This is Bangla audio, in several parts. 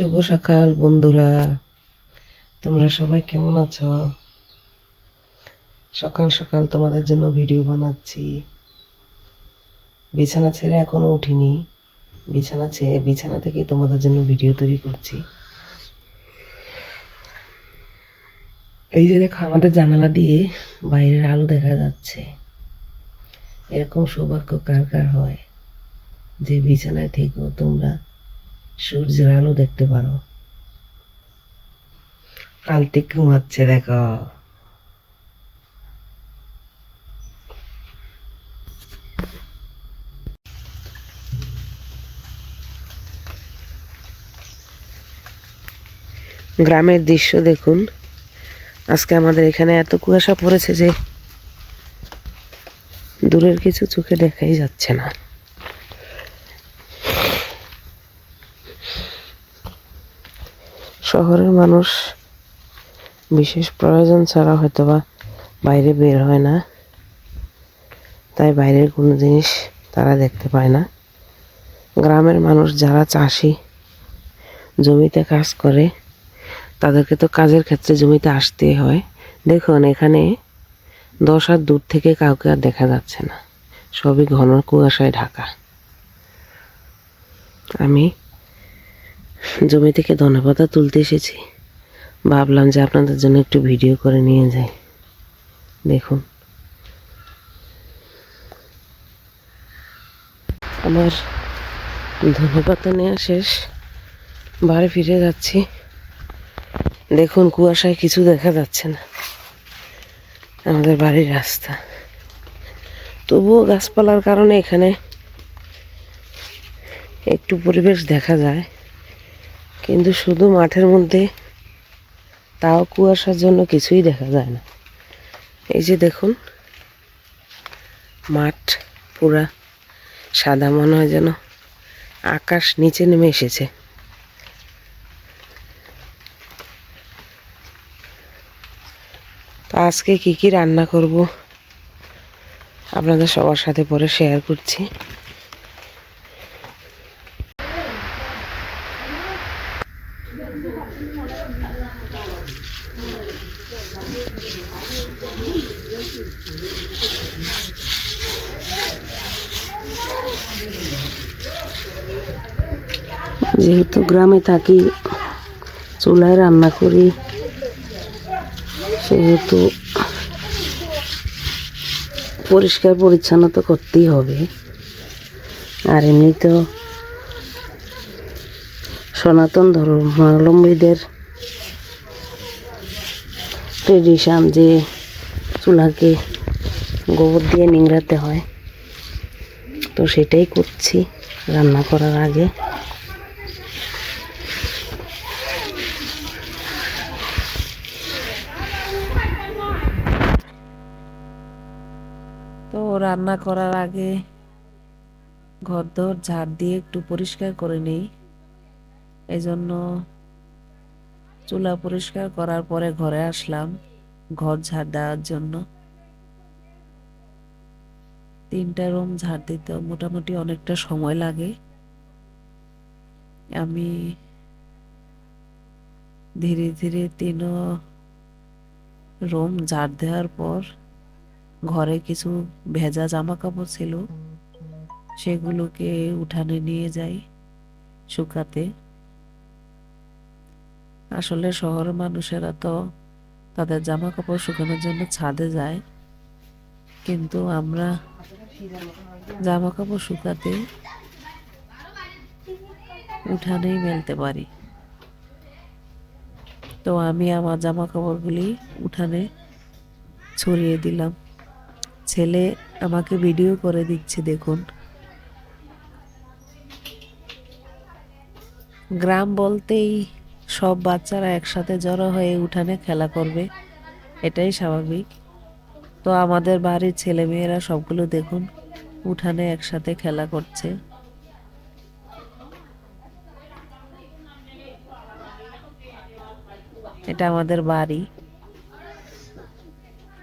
শুভ সকাল, বন্ধুরা। তোমরা সবাই কেমন আছো? সকাল সকাল তোমাদের জন্য ভিডিও বানাচ্ছি। বিছানা ছেড়ে এখনও উঠিনি। বিছানা ছেড়ে, বিছানা থেকে তোমাদের জন্য ভিডিও তৈরি করছি। এই যে দেখো, আমাদের জানালা দিয়ে বাইরের আলো দেখা যাচ্ছে। এরকম সৌভাগ্য কার কার হয়? যে বিছানায় থেকেও তোমরা। সূর্যের আলো দেখতে পারো। কালটি ঘুমাচ্ছে, দেখো। গ্রামের দৃশ্য দেখুন। আজকে আমাদের এখানে এত কুয়াশা পড়েছে যে দূরের কিছু চোখে দেখাই যাচ্ছে না। শহরের মানুষ বিশেষ প্রয়োজন ছাড়া হয়তো বা বাইরে বের হয় না। তাই বাইরের কোনো জিনিস তারা দেখতে পায় না। গ্রামের মানুষ যারা চাষি, জমিতে কাজ করে, তাদেরকে তো কাজের ক্ষেত্রে জমিতে আসতেই হয়। দেখুন, এখানে দশ হাত দূর থেকে কাউকে আর দেখা যাচ্ছে না। সবই ঘন কুয়াশায় ঢাকা। আমি জমি থেকে ধনেপাতা তুলতে এসেছি। ভাবলাম যে আপনাদের জন্য একটু ভিডিও করে নিয়ে যাই। দেখুন। আমার ধনেপাতা নেওয়া শেষ। বাড়ি ফিরে যাচ্ছি। দেখুন, কুয়াশায় কিছু দেখা যাচ্ছে না। আমাদের বাড়ির রাস্তা। তবুও গাছপালার কারণে এখানে একটু পরিবেশ দেখা যায়। কিন্তু শুধু মাঠের মধ্যে তাও কুয়াশার জন্য কিছুই দেখা যায় না। এই যে দেখুন, মাঠ পুরা সাদা মনে হয় যেন আকাশ নিচে নেমে এসেছে। তো আজকে কি কি রান্না করব আপনাদের সবার সাথে পরে শেয়ার করছি। যেহেতু গ্রামে থাকি, চুলায় রান্না করি, সেহেতু পরিষ্কার পরিচ্ছন্ন তো করতেই হবে। আর এমনি তো সনাতন ধর্মাবলম্বীদের ট্রেডিশন যে চুলাকে গোবর দিয়ে নিংড়াতে হয়। তো সেটাই করছি, রান্না করার আগে। তো রান্না করার আগে ঘর দর ঝাড় দিয়ে একটু পরিষ্কার করে নেই। এই জন্য চুলা পরিষ্কার করার পরে ঘরে আসলাম, ঘর ঝাড় দেওয়ার জন্য। তিনটা রুম ঝাড় দিতে মোটামুটি অনেকটা সময় লাগে। আমি ধীরে ধীরে তিনও রুম ঝাড় দেওয়ার পর ঘরে কিছু ভেজা জামা কাপড় ছিল, সেগুলোকে উঠানে নিয়ে যাই শুকাতে। আসলে শহরের মানুষেরা তো তাদের জামা কাপড় শুকানোর জন্য ছাদে যায়। কিন্তু আমরা জামা কাপড় শুকাতে উঠানেই মেলতে পারি। তো আমি আমার জামা কাপড়গুলি উঠানে ছড়িয়ে দিলাম। ছেলে আমাকে ভিডিও করে দিচ্ছে, দেখুন। গ্রাম বলতেই সব বাচ্চারা একসাথে জড়ো হয়ে উঠানে খেলা করবে। এটাই স্বাভাবিক। তো আমাদের বাড়ির ছেলেমেয়েরা সবগুলো দেখুন, উঠানে একসাথে খেলা করছে। এটা আমাদের বাড়ি।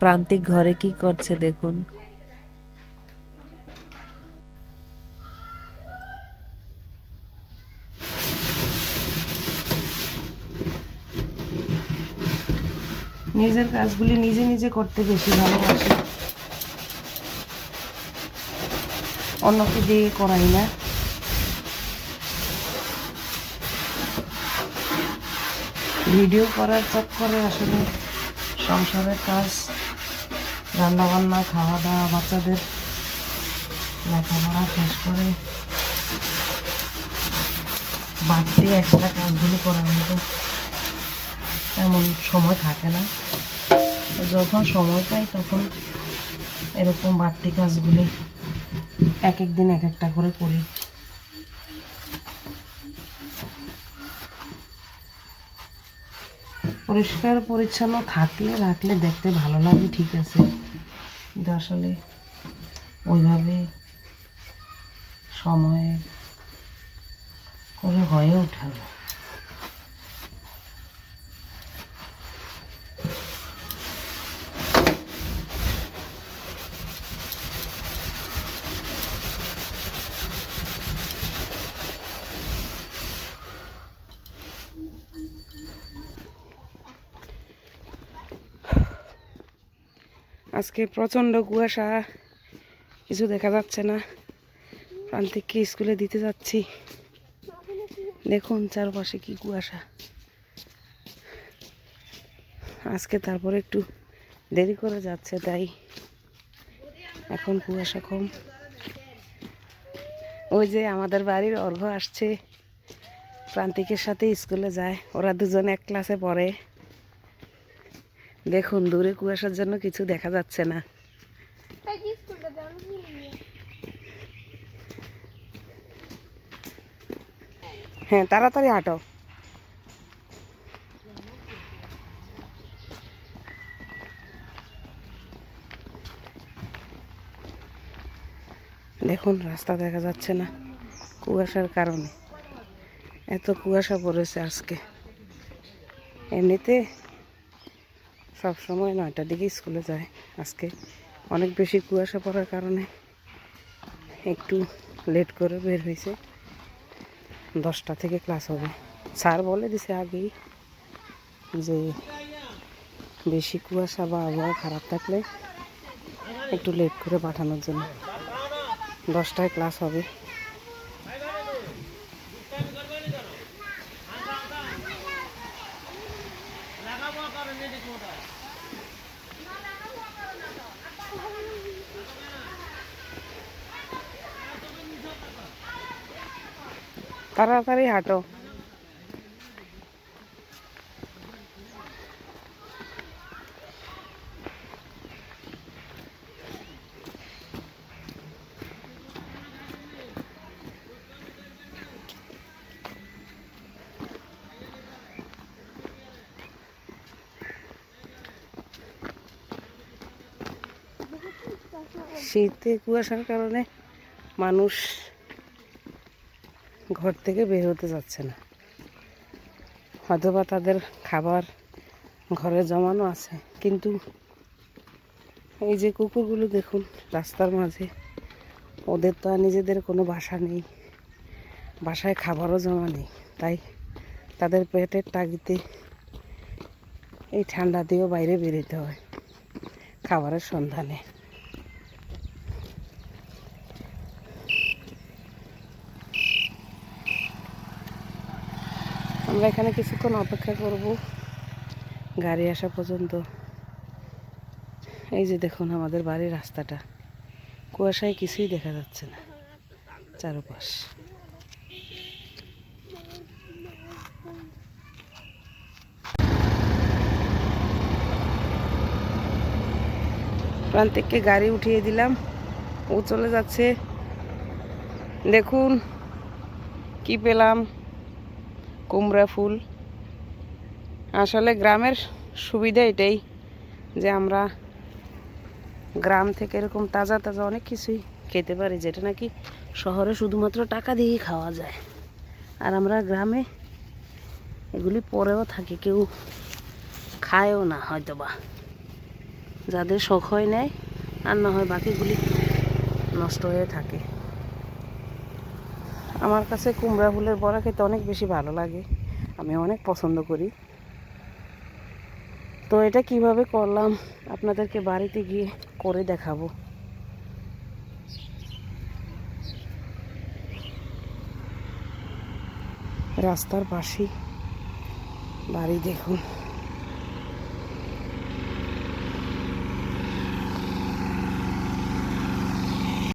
প্রান্তিক ঘরে কি করছে দেখুন। নিজের কাজগুলি নিজে নিজে করতে বেশি ভালোবাসি। অন্যকে দিয়ে করাই না। ভিডিও করার চক্করে আসলে সংসারের কাজ, রান্নাবান্না খাওয়া দাওয়া বাচ্চাদের লেখাপড়া শেষ করে বাড়তি একটা কাজগুলি করার মতো এমন সময় থাকে না। যখন সময় পাই তখন এরকম বাড়তি কাজগুলি এক এক দিন এক একটা করে করি। পরিষ্কার পরিচ্ছন্ন থাকলে রাখলে দেখতে ভালো লাগে, ঠিক আছে। কিন্তু আসলে ওইভাবে সময়ে করে হয়ে ওঠে না। আজকে প্রচণ্ড কুয়াশা, কিছু দেখা যাচ্ছে না। প্রান্তিককে স্কুলে দিতে যাচ্ছি। দেখুন চারপাশে কি কুয়াশা। আজকে তারপরে একটু দেরি করে যাচ্ছে, তাই এখন কুয়াশা কম। ওই যে আমাদের বাড়ির অর্ঘ আসছে। প্রান্তিকের সাথে স্কুলে যায়। ওরা দুজন এক ক্লাসে পড়ে। দেখুন দূরে কুয়াশার জন্য কিছু দেখা যাচ্ছে না। হ্যাঁ তাড়াতাড়ি হাঁটো। দেখুন রাস্তা দেখা যাচ্ছে না কুয়াশার কারণে। এত কুয়াশা পড়েছে আজকে। এমনিতে সব সময় নয়টার দিকে স্কুলে যায়। আজকে অনেক বেশি কুয়াশা পড়ার কারণে একটু লেট করে বের হয়েছে। দশটা থেকে ক্লাস হবে। স্যার বলে দিছে আগেই যে বেশি কুয়াশা বা আবহাওয়া খারাপ থাকলে একটু লেট করে পাঠানোর জন্য। দশটায় ক্লাস হবে। তাড়াতাড়ি হাঁটো। শীতে কুয়াশার কারণে মানুষ ঘর থেকে বের হতে যাচ্ছে না। হয়তোবা তাদের খাবার ঘরে জমানো আছে। কিন্তু এই যে কুকুরগুলো দেখুন, রাস্তার মাঝে, ওদের তো আর নিজেদের কোনো বাসা নেই। বাসায় খাবারও জমা নেই। তাই তাদের পেটের টাগিতে এই ঠান্ডা দিয়েও বাইরে বেরোতে হয় খাবারের সন্ধানে। আমরা এখানে কিছুক্ষণ অপেক্ষা করব। গাড়ি আসা পর্যন্ত। এই যে দেখুন আমাদের বাড়ির রাস্তাটা। কুয়াশায় কিছুই দেখা যাচ্ছে না। চারপাশ। প্রান্তিককে গাড়ি উঠিয়ে দিলাম। ও চলে যাচ্ছে। দেখুন, কি পেলাম। কুমড়া ফুল। আসলে গ্রামের সুবিধা এটাই যে আমরা গ্রাম থেকে এরকম তাজা তাজা অনেক কিছুই খেতে পারি, যেটা নাকি শহরে শুধুমাত্র টাকা দিয়েই খাওয়া যায়। আর আমরা গ্রামে এগুলি পরেও থাকি, কেউ খায়ও না হয়তো বা যাদের শখ হয় নেয়, আর না হয় বাকিগুলি নষ্ট হয়ে থাকে। আমার কাছে কুমড়া ফুলের বড়া খেতে অনেক বেশি ভালো লাগে। আমি অনেক পছন্দ করি। তো এটা কীভাবে করলাম আপনাদেরকে বাড়িতে গিয়ে করে দেখাবো। রাস্তার পাশেই বাড়ি দেখুন।